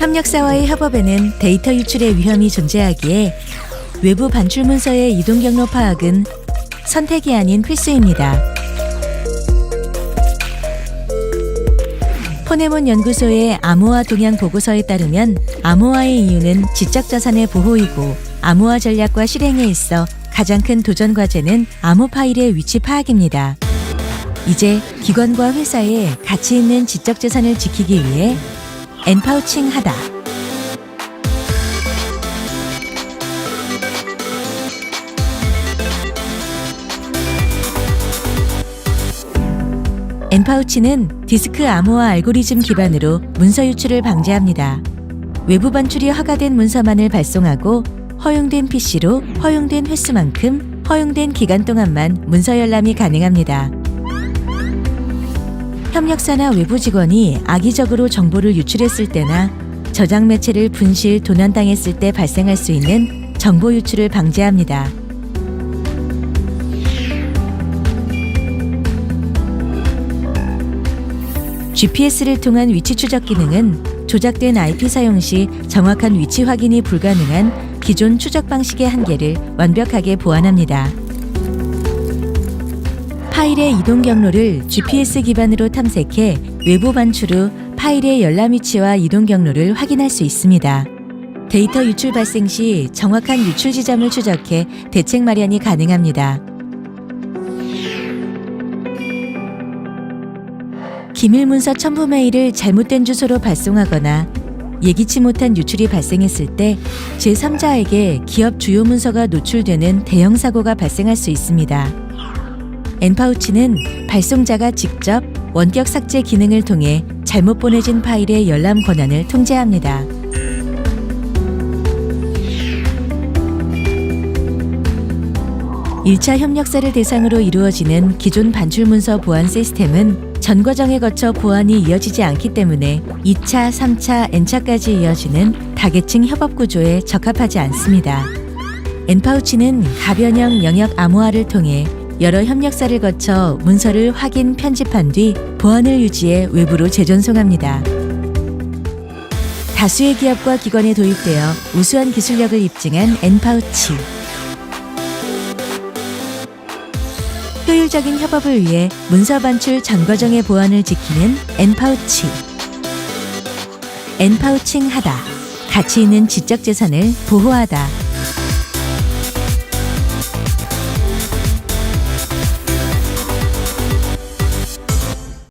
협력사와의 협업에는 데이터 유출의 위험이 존재하기에 외부 반출 문서의 이동 경로 파악은 선택이 아닌 필수입니다. 포네몬 연구소의 암호화 동향 보고서에 따르면 암호화의 이유는 지적 자산의 보호이고 암호화 전략과 실행에 있어 가장 큰 도전 과제는 암호 파일의 위치 파악입니다. 이제 기관과 회사에 가치 있는 지적 재산을 지키기 위해 엔파우칭 하다. 엔파우치는 디스크 암호화 알고리즘 기반으로 문서 유출을 방지합니다. 외부 반출이 허가된 문서만을 발송하고 허용된 PC로 허용된 횟수만큼 허용된 기간 동안만 문서 열람이 가능합니다. 협력사나 외부 직원이 악의적으로 정보를 유출했을 때나 저장 매체를 분실, 도난당했을 때 발생할 수 있는 정보 유출을 방지합니다. GPS를 통한 위치 추적 기능은 조작된 IP 사용 시 정확한 위치 확인이 불가능한 기존 추적 방식의 한계를 완벽하게 보완합니다. 파일의 이동 경로를 GPS 기반으로 탐색해 외부 반출 후 파일의 열람 위치와 이동 경로를 확인할 수 있습니다. 데이터 유출 발생 시 정확한 유출 지점을 추적해 대책 마련이 가능합니다. 기밀 문서 첨부 메일을 잘못된 주소로 발송하거나 예기치 못한 유출이 발생했을 때 제3자에게 기업 주요 문서가 노출되는 대형 사고가 발생할 수 있습니다. 엔파우치는 발송자가 직접 원격 삭제 기능을 통해 잘못 보내진 파일의 열람 권한을 통제합니다. 일차 협력사를 대상으로 이루어지는 기존 반출 문서 보안 시스템은 전 과정에 거쳐 보안이 이어지지 않기 때문에 2차, 3차, N차까지 이어지는 다계층 협업 구조에 적합하지 않습니다. 엔파우치는 가변형 영역 암호화를 통해 여러 협력사를 거쳐 문서를 확인, 편집한 뒤 보안을 유지해 외부로 재전송합니다. 다수의 기업과 기관에 도입되어 우수한 기술력을 입증한 엔파우치. 효율적인 협업을 위해 문서 반출 전 과정의 보안을 지키는 엔파우치. 엔파우칭 하다. 가치 있는 지적 재산을 보호하다.